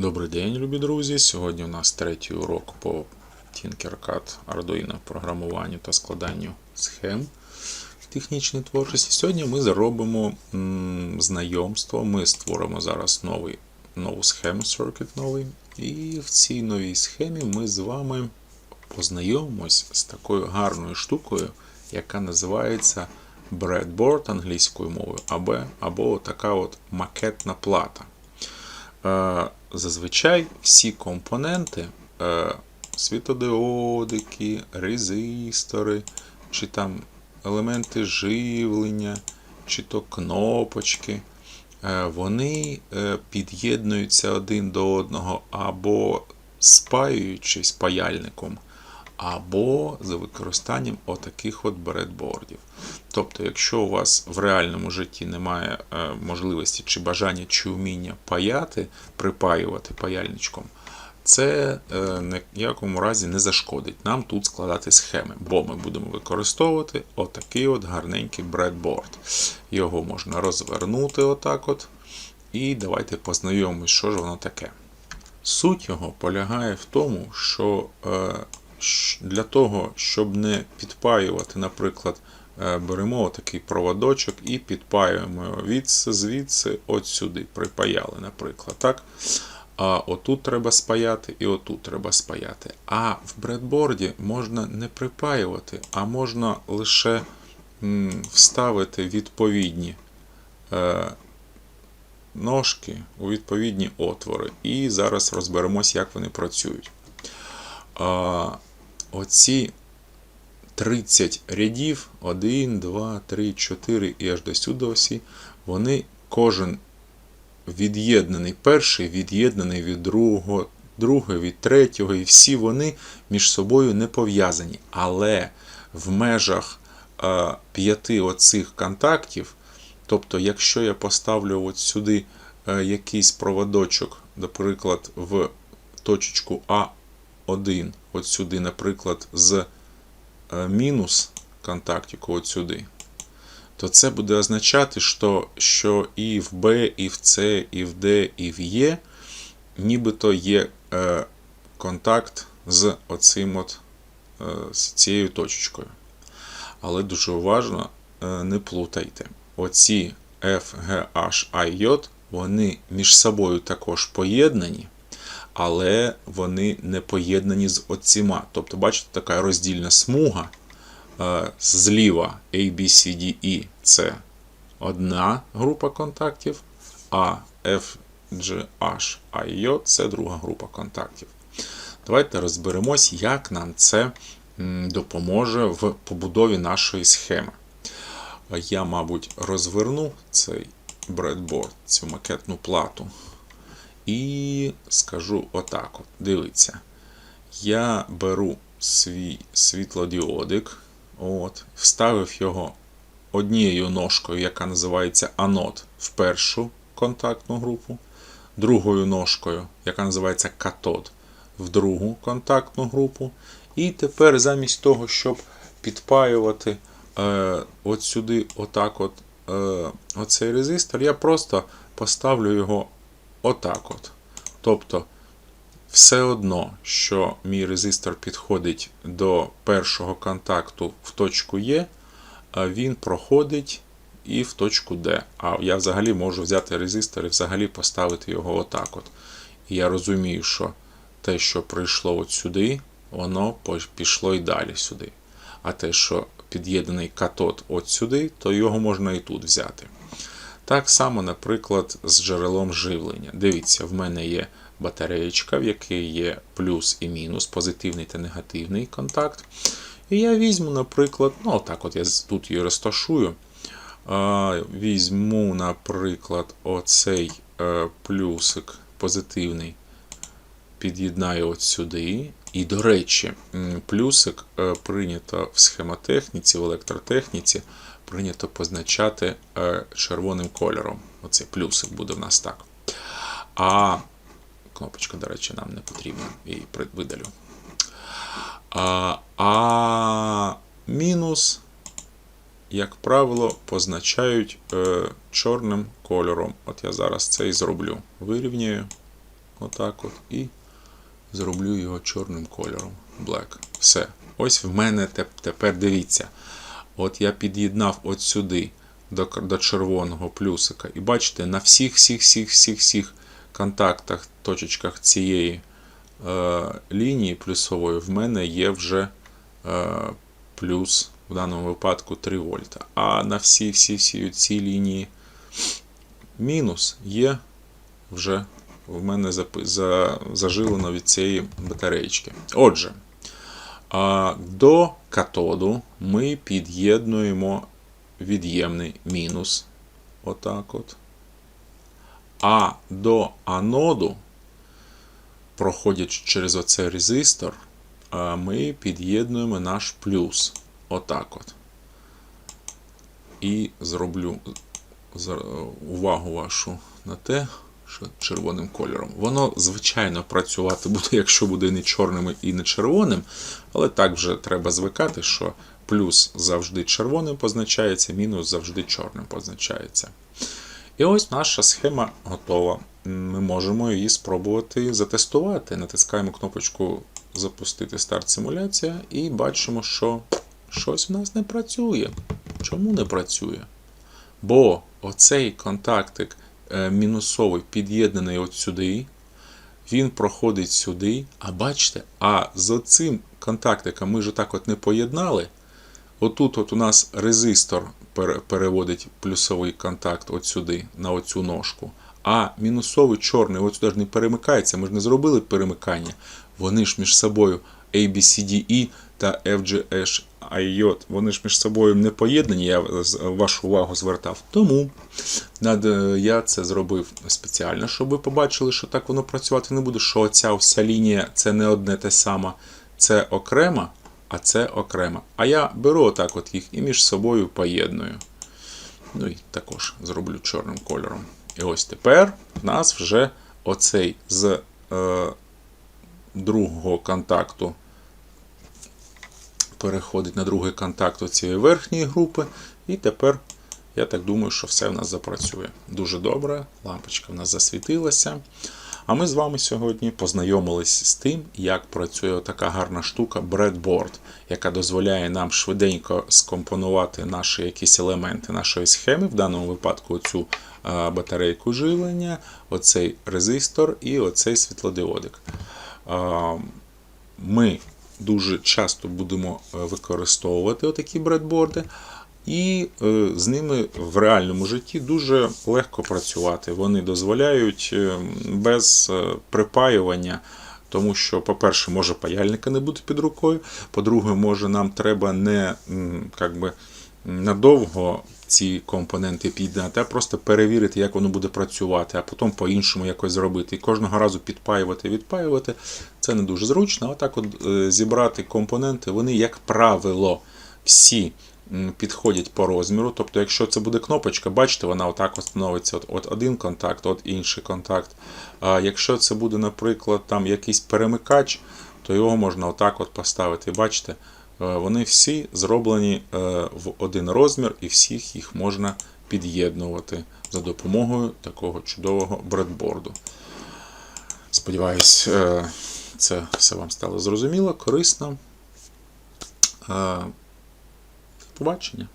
Добрий день, любі друзі! Сьогодні у нас третій урок по Tinkercad Arduino програмуванню та складанню схем в технічній творчості. Сьогодні ми заробимо м, знайомство. Ми створимо зараз новий, нову схему, circuit новий. І в цій новій схемі ми з вами познайомимось з такою гарною штукою, яка називається breadboard англійською мовою, або, або така от макетна плата. Е, Зазвичай всі компоненти, е, світодіодики, резистори, чи там елементи живлення, чи то кнопочки, е, вони під'єднуються один до одного або спаюючись паяльником, або за використанням отаких от бредбордів. Тобто, якщо у вас в реальному житті немає е, можливості чи бажання чи вміння паяти, припаювати паяльничком, це е, ні разі не зашкодить нам тут складати схеми, бо ми будемо використовувати отакий от гарненький бредборд. Його можна розвернути отак от. І давайте познайомимось, що ж воно таке. Суть його полягає в тому, що е, для того, щоб не підпаювати, наприклад, е, беремо такий проводочок і підпаюємо його відси, звідси, от сюди, припаяли, наприклад. так? А отут треба спаяти і отут треба спаяти. А в бредборді можна не припаювати, а можна лише вставити відповідні е, ножки у відповідні отвори. І зараз розберемось, як вони працюють. А, оці 30 рядів, 1, 2, 3, 4 і аж до сюди вони кожен від'єднаний, перший від'єднаний від другого, другий від третього, і всі вони між собою не пов'язані. Але в межах е, п'яти оцих контактів, тобто, якщо я поставлю от сюди е, якийсь проводочок, наприклад, в точечку А1, от сюди, наприклад, з е, мінус контактику от сюди, то це буде означати, що, що і в Б, і в С, і в Д, і в Е нібито є е, контакт з оцим от, е, з цією точечкою. Але дуже уважно е, не плутайте. Оці F, G, H, I, J, вони між собою також поєднані, але вони не поєднані з оціма. Тобто, бачите, така роздільна смуга е, зліва A, B, C, D, E це одна група контактів, а F, G, H, I, J це друга група контактів. Давайте розберемось, як нам це допоможе в побудові нашої схеми. Я, мабуть, розверну цей бредборд, цю макетну плату. І скажу отак: от. Дивіться. Я беру свій світлодіодик, от, вставив його однією ножкою, яка називається анод, в першу контактну групу, другою ножкою, яка називається катод, в другу контактну групу. І тепер замість того, щоб підпаювати е, от сюди, отак от, е, оцей резистор, я просто поставлю його отак от. Тобто, все одно, що мій резистор підходить до першого контакту в точку Е, він проходить і в точку Д. А я взагалі можу взяти резистор і взагалі поставити його отак. от. І я розумію, що те, що прийшло от сюди, воно пішло і далі сюди. А те, що під'єднаний катод от сюди, то його можна і тут взяти. Так само, наприклад, з джерелом живлення. Дивіться, в мене є батареєчка, в якій є плюс і мінус, позитивний та негативний контакт. І я візьму, наприклад, ну отак от я тут її розташую. Візьму, наприклад, оцей е, плюсик позитивний, під'єднаю от сюди. І, до речі, плюсик е, прийнято в схемотехніці, в електротехніці прийнято позначати е, червоним кольором. Оцей плюсик буде в нас так. А кнопочка, до речі, нам не потрібна, її видалю. А, а мінус, як правило, позначають е, чорним кольором. От я зараз це і зроблю. Вирівнюю. Отак от. І зроблю його чорним кольором. Black. Все. Ось в мене теп- тепер дивіться. От я під'єднав от сюди до, до червоного плюсика. І бачите, на всіх, всіх, всіх, всіх, всіх контактах, точечках цієї е, лінії плюсової в мене є вже е, плюс в даному випадку 3 вольта. А на всі, всі, всі ці лінії мінус є вже в мене зажилено від цієї батареєчки. Отже, до катоду ми під'єднуємо від'ємний мінус. Отак от. А до аноду, проходячи через оцей резистор, ми під'єднуємо наш плюс. Отак от. І зроблю увагу вашу на те, червоним кольором. Воно, звичайно, працювати буде, якщо буде не чорним і не червоним, але так вже треба звикати, що плюс завжди червоним позначається, мінус завжди чорним позначається. І ось наша схема готова. Ми можемо її спробувати затестувати. Натискаємо кнопочку Запустити старт симуляція і бачимо, що щось в нас не працює. Чому не працює? Бо оцей контактик мінусовий під'єднаний от сюди, він проходить сюди. А бачите, а з оцим контактиком ми ж так от не поєднали. Отут от у нас резистор переводить плюсовий контакт от сюди, на оцю ножку. А мінусовий чорний от сюди ж не перемикається. Ми ж не зробили перемикання. Вони ж між собою ABCDE та FGH IOT, вони ж між собою не поєднані, я вашу увагу звертав. Тому е, я це зробив спеціально, щоб ви побачили, що так воно працювати не буде, що ця вся лінія це не одне те саме, це окрема, а це окрема. А я беру отак от їх і між собою поєдную. Ну і також зроблю чорним кольором. І ось тепер в нас вже оцей з е, другого контакту переходить на другий контакт цієї верхньої групи. І тепер, я так думаю, що все в нас запрацює. Дуже добре, лампочка в нас засвітилася. А ми з вами сьогодні познайомились з тим, як працює така гарна штука Breadboard, яка дозволяє нам швиденько скомпонувати наші якісь елементи нашої схеми, в даному випадку цю батарейку живлення, оцей резистор і оцей світлодіодик. Ми дуже часто будемо е, використовувати отакі бредборди, і е, з ними в реальному житті дуже легко працювати. Вони дозволяють е, без припаювання. Тому що, по-перше, може паяльника не бути під рукою. По-друге, може нам треба не как би, надовго ці компоненти підняти, а просто перевірити, як воно буде працювати, а потім по-іншому якось зробити. І кожного разу підпаювати, відпаювати це не дуже зручно. А так от е, зібрати компоненти, вони, як правило, всі підходять по розміру. Тобто, якщо це буде кнопочка, бачите, вона отак становиться от, от один контакт, от інший контакт. А якщо це буде, наприклад, там якийсь перемикач, то його можна отак от поставити. Бачите, вони всі зроблені е, в один розмір, і всіх їх можна під'єднувати за допомогою такого чудового бредборду. Сподіваюсь, е, це все вам стало зрозуміло, корисно. Е, побачення.